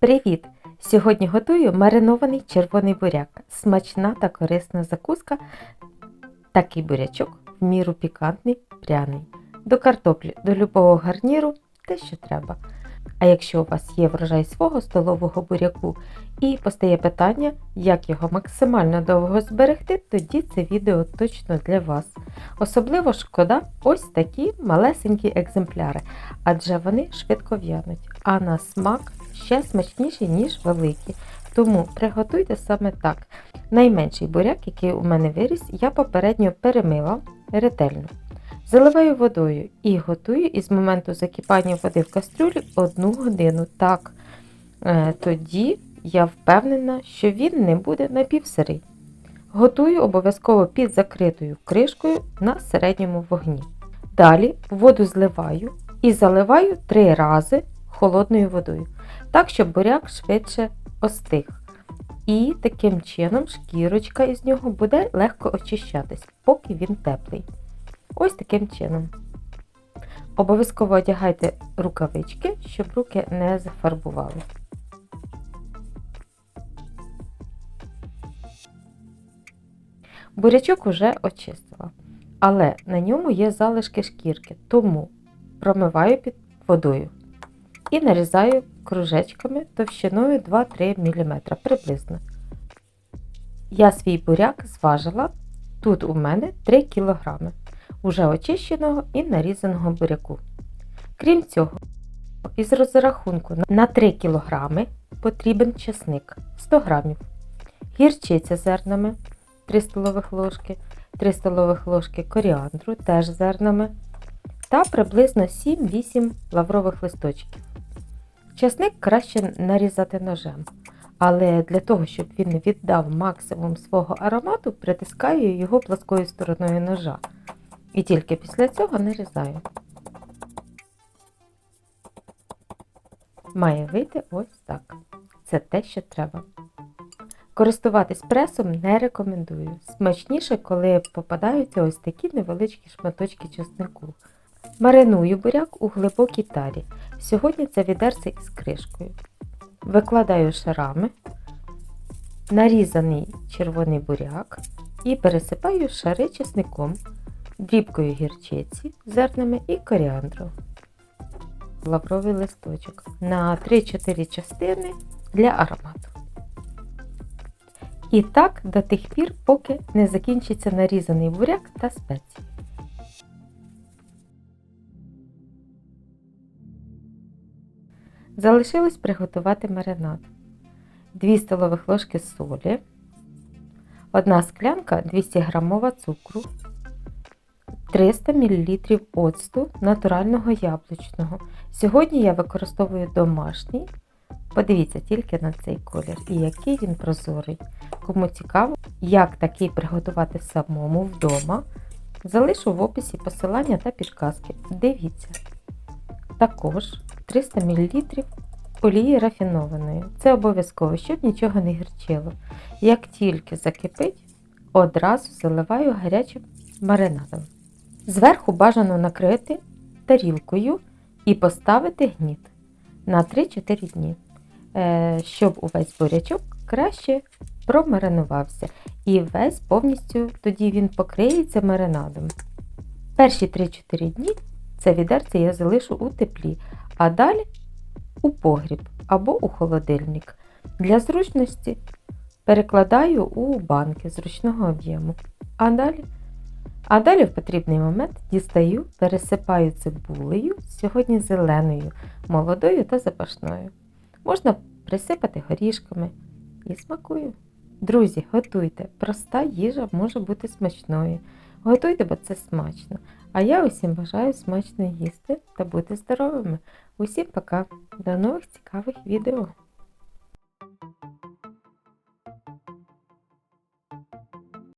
Привіт! Сьогодні готую маринований червоний буряк. Смачна та корисна закуска. Такий бурячок в міру пікантний, пряний. До картоплі, до любого гарніру те, що треба. А якщо у вас є врожай свого столового буряку і постає питання, як його максимально довго зберегти, тоді це відео точно для вас. Особливо шкода ось такі малесенькі екземпляри, адже вони швидко в'януть, а на смак ще смачніші, ніж великі. Тому приготуйте саме так. Найменший буряк, який у мене виріс, я попередньо перемила ретельно. Заливаю водою і готую із моменту закипання води в кастрюлі одну годину. Так, е, тоді я впевнена, що він не буде напівсирий. Готую обов'язково під закритою кришкою на середньому вогні. Далі воду зливаю і заливаю три рази холодною водою, так, щоб буряк швидше остиг. І таким чином шкірочка із нього буде легко очищатись, поки він теплий. Ось таким чином. Обов'язково одягайте рукавички, щоб руки не зафарбували. Бурячок уже очистила, але на ньому є залишки шкірки, тому промиваю під водою і нарізаю кружечками товщиною 2-3 мм приблизно. Я свій буряк зважила, тут у мене 3 кг уже очищеного і нарізаного буряку. Крім цього, із розрахунку на 3 кг потрібен чесник 100 г, гірчиця зернами 3 столових ложки, 3 столових ложки коріандру теж зернами та приблизно 7-8 лаврових листочків. Часник краще нарізати ножем, але для того, щоб він віддав максимум свого аромату, притискаю його плоскою стороною ножа. І тільки після цього нарізаю. Має вийти ось так. Це те, що треба. Користуватись пресом не рекомендую. Смачніше, коли попадаються ось такі невеличкі шматочки чеснику. Мариную буряк у глибокій тарі. Сьогодні це відерце із кришкою. Викладаю шарами, нарізаний червоний буряк і пересипаю шари чесником, дрібкою гірчиці, зернами і коріандру. Лавровий листочок на 3-4 частини для аромату. І так до тих пір, поки не закінчиться нарізаний буряк та спеції. Залишилось приготувати маринад. 2 столових ложки солі, 1 склянка 200 г цукру, 300 мл оцту натурального яблучного. Сьогодні я використовую домашній. Подивіться тільки на цей колір і який він прозорий. Кому цікаво, як такий приготувати самому вдома, залишу в описі посилання та підказки. Дивіться. Також 300 мл олії рафінованої. Це обов'язково, щоб нічого не гірчило. Як тільки закипить, одразу заливаю гарячим маринадом. Зверху бажано накрити тарілкою і поставити гніт на 3-4 дні, е, щоб увесь бурячок краще промаринувався і весь повністю тоді він покриється маринадом. Перші 3-4 дні це відерце я залишу у теплі, а далі у погріб або у холодильник. Для зручності перекладаю у банки зручного об'єму. А далі а далі в потрібний момент дістаю, пересипаю цибулею, сьогодні зеленою, молодою та запашною. Можна присипати горішками і смакую. Друзі, готуйте, проста їжа може бути смачною. Готуйте, бо це смачно. А я усім бажаю смачно їсти та бути здоровими. Усім пока! До нових цікавих відео!